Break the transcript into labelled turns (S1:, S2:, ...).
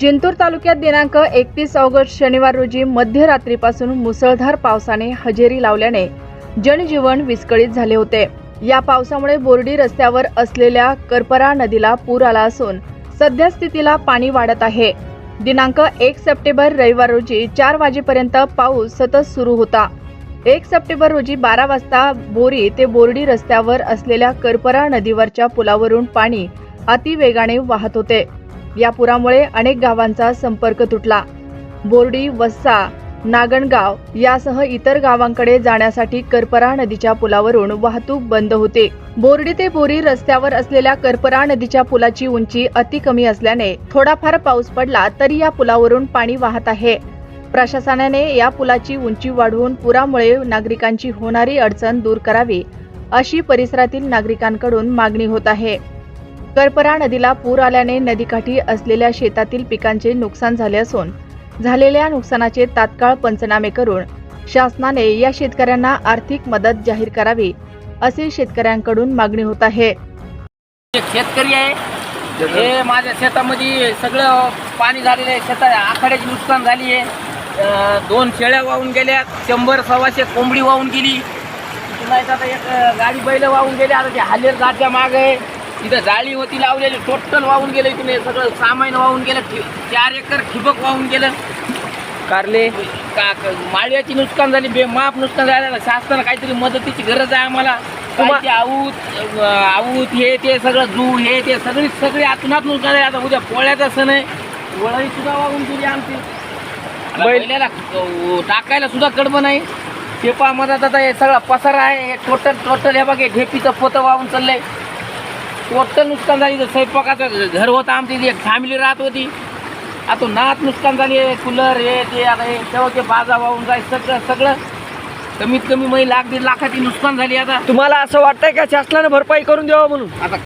S1: जिंतूर तालुक्यात दिनांक एकतीस ऑगस्ट शनिवार रोजी मध्यरात्रीपासून मुसळधार पावसाने हजेरी लावल्याने जनजीवन विस्कळीत झाले होते. या पावसामुळे बोर्डी रस्त्यावर असलेल्या करपरा नदीला पूर आला असून सध्या स्थितीला पाणी वाढत आहे. दिनांक एक सप्टेंबर रविवार रोजी चार वाजेपर्यंत पाऊस सतत सुरू होता. एक सप्टेंबर रोजी बारा वाजता बोरी ते बोर्डी रस्त्यावर असलेल्या करपरा नदीवरच्या पुलावरून पाणी अतिवेगाने वाहत होते. या पुरामुळे अनेक गावांचा संपर्क तुटला. बोर्डी वस्सा नागणगाव यासह इतर गावांकडे जाण्यासाठी करपरा नदीच्या पुलावरून वाहतूक बंद होते. बोर्डी ते बोरी रस्त्यावर असलेल्या करपरा नदीच्या पुलाची उंची अति कमी असल्याने थोडाफार पाऊस पडला तरी या पुलावरून पाणी वाहत आहे. प्रशासनाने या पुलाची उंची वाढवून पुरामुळे नागरिकांची होणारी अडचण दूर करावी अशी परिसरातील नागरिकांकडून मागणी होत आहे. करपरा नदीला पूर आल्याने नदीकाठी असलेल्या शेतातील पिकांचे नुकसान झाले असून झालेल्या नुकसानाचे तात्काळ पंचनामे करून शासनाने या शेतकऱ्यांना आर्थिक मदत जाहीर करावी असे शेतकऱ्यांकडून मागणी होत आहे.
S2: एक शेतकरी आहे हे माझ्या शेतामध्ये सगळं पाणी झालेलं आहे शेता आखाड्याची नुकसान झाली आहे. दोन शेळ्या वाहून गेल्या शंभर सव्वाशे कोंबडी वाहून गेली. नाही तर आता एक गाडी बैल वाहून गेली आता ते हालेर गाठच्या माग आहे. तिथं जाळी होती लावलेली टोटल वाहून गेलं इथून हे सगळं सामान वाहून गेलं ठि- चार एकर ठिबक वाहून गेलं.
S3: कारले?
S2: का क- माळव्याची नुकसान झाली बेमाप नुकसान झालं शासनाला काहीतरी मदतीची गरज आहे आम्हाला.
S3: तुम्हा-
S2: आऊत अं, आऊत हे ते सगळं जू हे ते सगळी सगळी आतूनात नुकसान आहे. आता उद्या पोळ्याचा सण आहे. वळही सुद्धा वाहून गेली आमची. आता
S3: बैल-
S2: बैलाला अं, टाकायला सुद्धा कडबं नाही. मधात आता हे सगळा पसारा आहे. हे टोटल टोटल हे बघ हे ढेपीचं पोतं वाहून चाललंय. टोटल नुकसान झाली इथं स्वयंपाकाचं घर होतं आमची एक फॅमिली राहत होती. आता नात नुकसान झाली आहे कूलर हे ते आता हे शेवटचे बाजा वाहून जाय सगळं सगळं. कमीत कमी मग लाख दीड लाखाची नुकसान झाली आता.
S3: तुम्हाला असं वाटतंय का शासनाने भरपाई करून द्यावं म्हणून?
S2: आता